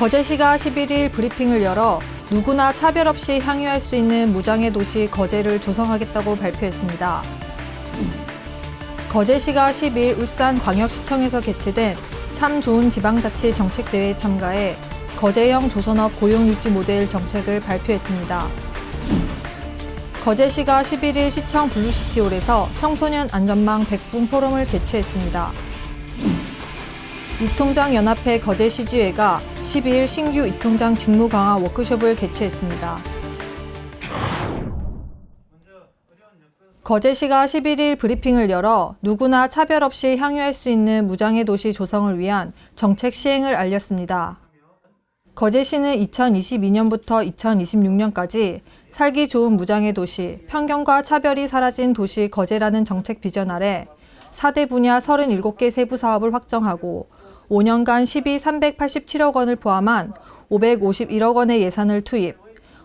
거제시가 11일 브리핑을 열어 누구나 차별 없이 향유할 수 있는 무장의 도시 거제를 조성하겠다고 발표했습니다. 거제시가 10일 울산 광역시청에서 개최된 참 좋은 지방자치 정책대회에 참가해 거제형 조선업 고용유지 모델 정책을 발표했습니다. 거제시가 11일 시청 블루시티홀에서 청소년 안전망 100분 포럼을 개최했습니다. 이통장 연합회 거제 시지회가 12일 신규 이통장 직무 강화 워크숍을 개최했습니다. 거제시가 11일 브리핑을 열어 누구나 차별 없이 향유할 수 있는 무장의 도시 조성을 위한 정책 시행을 알렸습니다. 거제시는 2022년부터 2026년까지 살기 좋은 무장의 도시, 편견과 차별이 사라진 도시 거제라는 정책 비전 아래 4대 분야 37개 세부 사업을 확정하고 5년간 12 387억 원을 포함한 551억 원의 예산을 투입,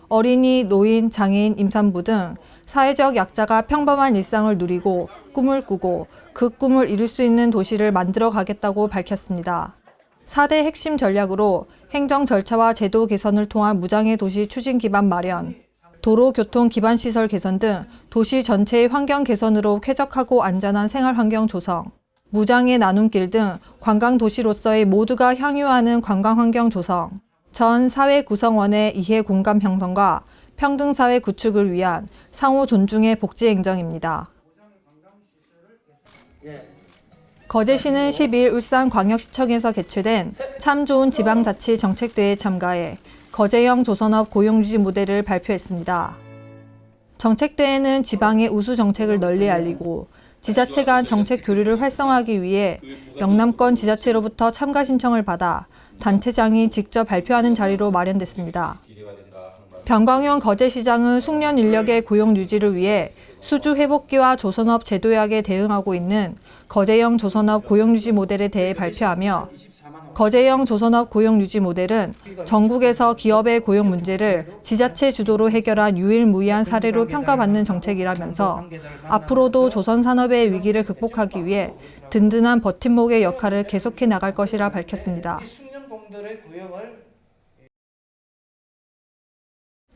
어린이, 노인, 장애인, 임산부 등 사회적 약자가 평범한 일상을 누리고 꿈을 꾸고 그 꿈을 이룰 수 있는 도시를 만들어 가겠다고 밝혔습니다. 4대 핵심 전략으로 행정 절차와 제도 개선을 통한 무장의 도시 추진 기반 마련, 도로 교통 기반 시설 개선 등 도시 전체의 환경 개선으로 쾌적하고 안전한 생활 환경 조성, 무장의 나눔길 등 관광 도시로서의 모두가 향유하는 관광 환경 조성, 전 사회 구성원의 이해 공감 형성과 평등 사회 구축을 위한 상호 존중의 복지 행정입니다. 거제시는 10일 울산광역시청에서 개최된 참 좋은 지방자치 정책대회에 참가해 거제형 조선업 고용유지 모델을 발표했습니다. 정책대회는 지방의 우수 정책을 널리 알리고 지자체 간 정책 교류를 활성화하기 위해 영남권 지자체로부터 참가 신청을 받아 단체장이 직접 발표하는 자리로 마련됐습니다. 변광용 거제시장은 숙련 인력의 고용 유지를 위해 수주 회복기와 조선업 제도약에 대응하고 있는 거제형 조선업 고용 유지 모델에 대해 발표하며 거제형 조선업 고용 유지 모델은 전국에서 기업의 고용 문제를 지자체 주도로 해결한 유일무이한 사례로 평가받는 정책이라면서 앞으로도 조선 산업의 위기를 극복하기 위해 든든한 버팀목의 역할을 계속해 나갈 것이라 밝혔습니다.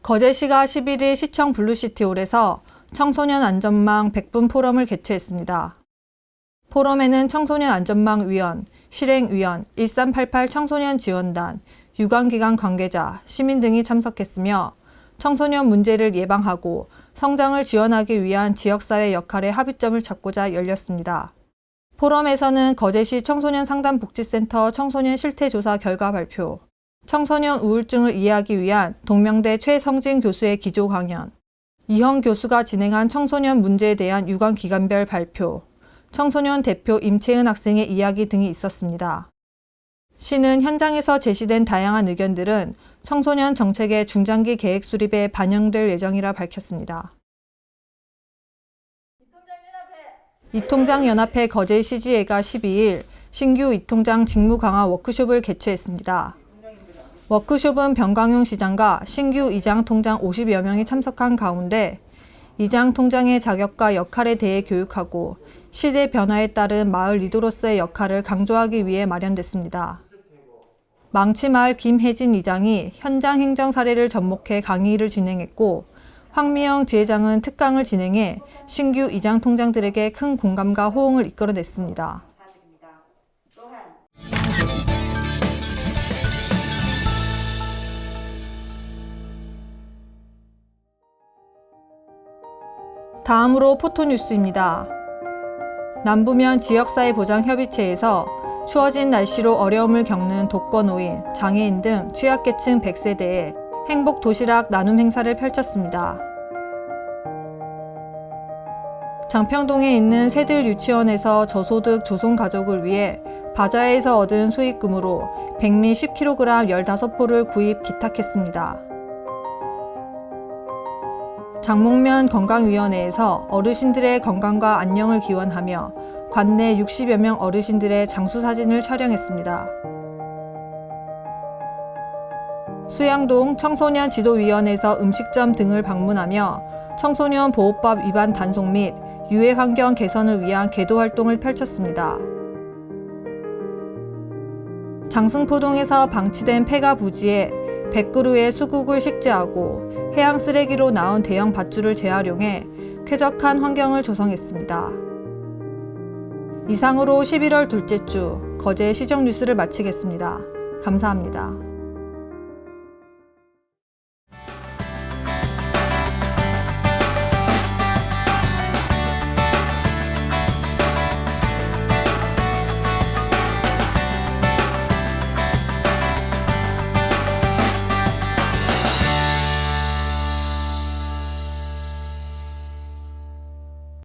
거제시가 11일 시청 블루시티홀에서 청소년 안전망 100분 포럼을 개최했습니다. 포럼에는 청소년 안전망 위원, 실행위원, 1388 청소년 지원단, 유관기관 관계자, 시민 등이 참석했으며 청소년 문제를 예방하고 성장을 지원하기 위한 지역사회 역할의 합의점을 찾고자 열렸습니다. 포럼에서는 거제시 청소년 상담복지센터 청소년 실태조사 결과 발표, 청소년 우울증을 이해하기 위한 동명대 최성진 교수의 기조 강연, 이형 교수가 진행한 청소년 문제에 대한 유관 기관별 발표, 청소년 대표 임채은 학생의 이야기 등이 있었습니다. 시는 현장에서 제시된 다양한 의견들은 청소년 정책의 중장기 계획 수립에 반영될 예정이라 밝혔습니다. 이통장 연합회 거제 시지회가 12일 신규 이통장 직무 강화 워크숍을 개최했습니다. 워크숍은 변광용 시장과 신규 이장 통장 50여 명이 참석한 가운데 이장 통장의 자격과 역할에 대해 교육하고 시대 변화에 따른 마을 리더로서의 역할을 강조하기 위해 마련됐습니다. 망치마을 김혜진 이장이 현장 행정 사례를 접목해 강의를 진행했고 황미영 지회장은 특강을 진행해 신규 이장 통장들에게 큰 공감과 호응을 이끌어냈습니다. 다음으로 포토뉴스입니다. 남부면 지역사회 보장 협의체에서 추워진 날씨로 어려움을 겪는 독거노인, 장애인 등 취약계층 100세대에 행복 도시락 나눔 행사를 펼쳤습니다. 장평동에 있는 새들 유치원에서 저소득 조손 가족을 위해 바자회에서 얻은 수익금으로 백미 10kg 15포를 구입 기탁했습니다. 장목면 건강위원회에서 어르신들의 건강과 안녕을 기원하며 관내 60여 명 어르신들의 장수 사진을 촬영했습니다. 수양동 청소년 지도위원회에서 음식점 등을 방문하며 청소년 보호법 위반 단속 및 유해 환경 개선을 위한 계도 활동을 펼쳤습니다. 장승포동에서 방치된 폐가 부지에 100그루의 수국을 식재하고 해양 쓰레기로 나온 대형 밧줄을 재활용해 쾌적한 환경을 조성했습니다. 이상으로 11월 둘째 주 거제 시정 뉴스를 마치겠습니다. 감사합니다.